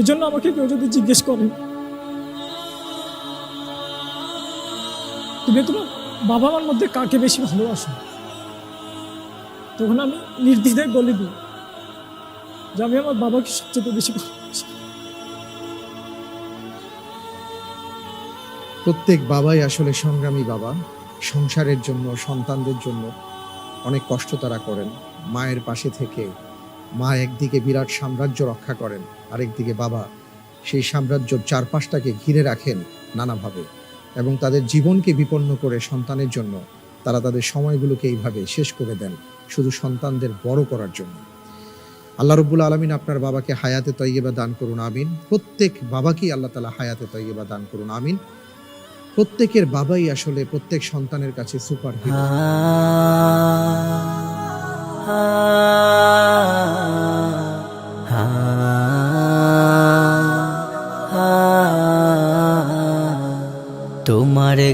এই জন্য আমাকে কেউ যদি জিজ্ঞেস করে, তুমি তোমার বাবা মার মধ্যে কাকে বেশি ভালোবাসো? তখন আমি নির্দ্বিধায় বলে দিই যে আমি আমার বাবাকে সবচেয়ে বেশি ভালোবাসি। প্রত্যেক বাবাই আসলে সংগ্রামী বাবা। সংসারের জন্য, সন্তানদের জন্য অনেক কষ্ট তারা করেন। মায়ের পাশে থেকে মা একদিকে বিরাট সাম্রাজ্য রক্ষা করেন, আরেকদিকে বাবা সেই সাম্রাজ্যর চারপাশটাকে ঘিরে রাখেন নানাভাবে এবং তাদের জীবনকে বিপন্ন করে সন্তানের জন্য তারা তাদের সময়গুলোকে এইভাবে শেষ করে দেন, শুধু সন্তানদের বড় করার জন্য। আল্লাহ রব্বুল আলমিন আপনার বাবাকে হায়াতে তৈয়বা দান করুন, আমিন। প্রত্যেক বাবাকেই আল্লাহ তালা হায়াতে তৈয়বা দান করুন, আমিন। প্রত্যেকের বাবাই আসলে প্রত্যেক সন্তানের কাছে সুপার হিরো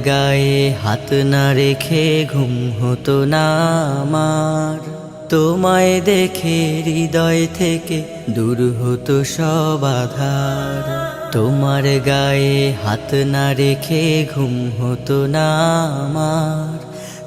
গায়ে হাত না রেখে ঘুম হতো না আমার। তোমায় দেখে হৃদয় থেকে দূর হতো সব আধার। তোমার গায়ে হাত না রেখে ঘুম হতো না আমার।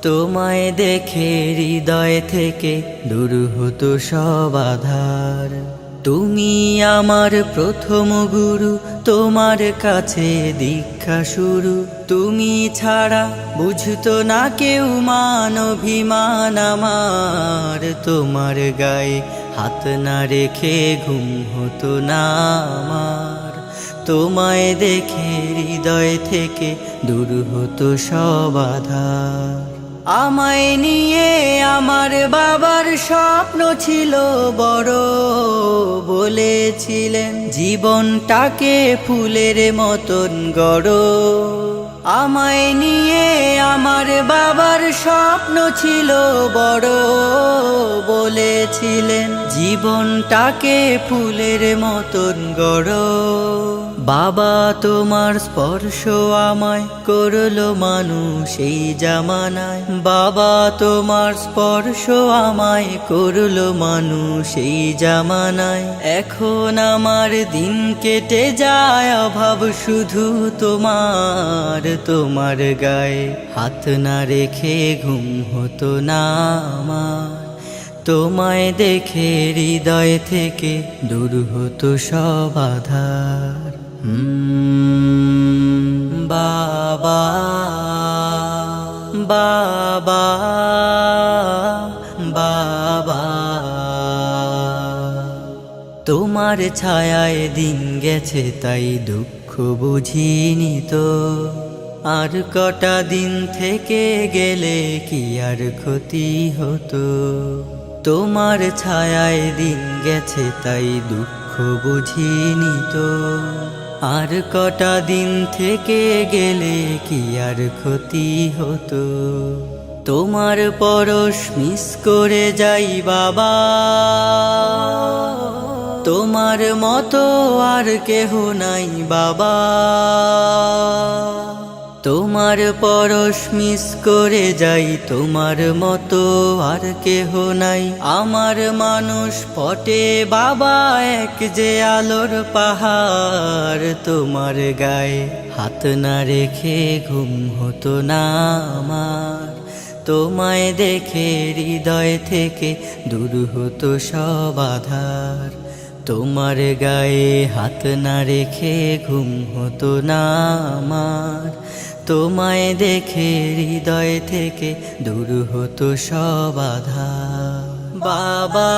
তোমায় দেখে হৃদয় থেকে দূর হতো সব আধার। তুমি আমার প্রথম গুরু, তোমার কাছে দীক্ষা শুরু। তুমি ছাড়া বুঝতো না কেউ মান অভিমান আমার। তোমার গায়ে হাত না রেখে ঘুম হতো না আমার। তোমায় দেখে হৃদয় থেকে দূর হতো সব আমায় নিয়ে আমার বাবার স্বপ্ন ছিল বড়, বলেছিলেন জীবনটাকে ফুলের মতন গড়। আমায় নিয়ে আমার বাবার স্বপ্ন ছিল বড়, বলেছিলেন জীবনটাকে ফুলের মতন গড়। বাবা তোমার স্পর্শ আমায় করল মানুষ এই জামানায়। বাবা তোমার স্পর্শ আমায় করল মানুষ এই জামানায়। এখন আমার দিন কেটে যায়, অভাব শুধু তোমার তোমার গায়ে। হাত না রেখে ঘুম হতো না আমার। তোমায় দেখে হৃদয় থেকে দূর হতো সব বাবা বাবা বাবা। তোমার ছায়ায় দিন গেছে, তাই দুঃখ বুঝিনি তো। আর কটা দিন থেকে গেলে কি আর ক্ষতি হতো? তোমার ছায়ায় দিন গেছে, তাই দুঃখ বুঝিনি তো। আর কটা দিন থেকে গেলে কি আর ক্ষতি হতো? তোমার পরশ মিস করে যাই বাবা। তোমার মতো আর কেহ নাই বাবা। তোমার পরশ মিস করে যাই, তোমার মতো আর কেহ নাই। আমার মানুষ পটে বাবা, এক যে আলোর পাহাড় তোমার গায়ে। হাত না রেখে ঘুম হতো না আমার। তোমায় দেখে হৃদয় থেকে দূর হতো সব আধার। তোমার গায়ে হাত না রেখে ঘুম হতো না আমার। তোমায় দেখে হৃদয় থেকে দূর হতো সবাধা বাবা